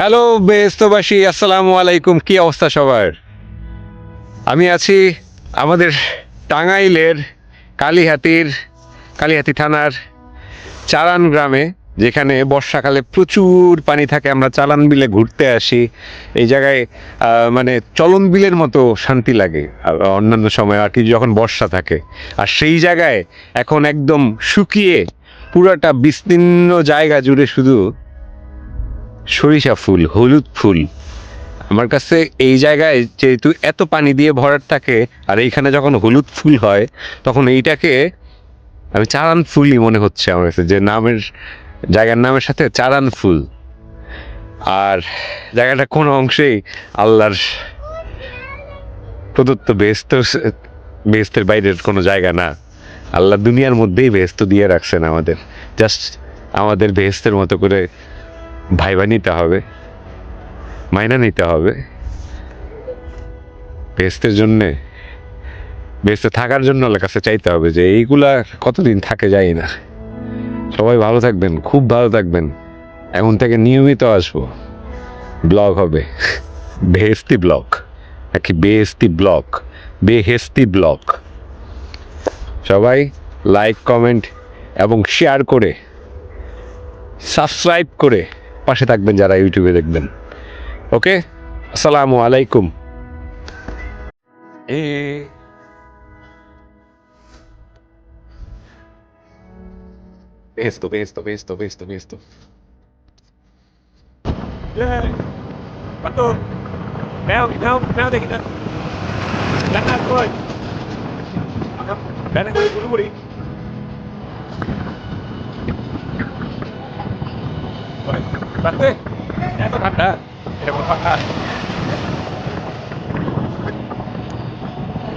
Hello বেস্তবাসী আসসালামু আলাইকুম। কি অবস্থা সবার? আমি আছি আমাদের টাঙ্গাইলের কালীহাতির, কালীহাতি থানার চারান গ্রামে, যেখানে বর্ষাকালে প্রচুর পানি থাকে। আমরা চালান বিলে ঘুরতে আসি। এই জায়গায় মানে চলন বিলের মতো শান্তি লাগে অন্যান্য সময় আর কি যখন বর্ষা থাকে। আর সেই জায়গায় এখন একদম শুকিয়ে পুরাটা বিস্তীর্ণ জায়গা জুড়ে শুধু সরিষা ফুল, হলুদ ফুল। আমার কাছে এই জায়গায় যেহেতু এত পানি দিয়ে ভরাট থাকে, আর এইখানে যখন হলুদ ফুল হয়, তখন এইটাকে আমি চারান ফুলই মনে হচ্ছে আমার কাছে, যে নামের, জায়গার নামের সাথে চারান ফুল। আর জায়গাটা কোনো অংশেই আল্লাহর প্রদত্ত বেস্ত বেস্তের বাইরের কোনো জায়গা না। আল্লাহ দুনিয়ার মধ্যেই বেস্ত দিয়ে রাখছেন আমাদের। জাস্ট আমাদের বেহেস্তের মতো করে ভাইবা নিতে হবে, মাইনা নিতে হবে। বেহেস্তের জন্যে বেহেস্তে থাকার জন্য কাছে চাইতে হবে যে এইগুলা কতদিন থাকে যায় না। সবাই ভালো থাকবেন, খুব ভালো থাকবেন। এখন থেকে নিয়মিত আসব। ব্লগ হবে। বেহেস্তি ব্লগ। নাকি বেহেস্তি ব্লগ? বেহেস্তি ব্লগ। সবাই লাইক কমেন্ট এবং শেয়ার করে সাবস্ক্রাইব করে পাশে থাকবেন যারা ইউটিউবে দেখবেন ওকে আসসালামু আলাইকুম এ Esto, esto, esto, esto, esto. Pato, mèo, mèo, mèo দেখি না রান্না কই রান্না কই গুলো গুলি পাতে এত ঠান্ডা এটা কোনো কথা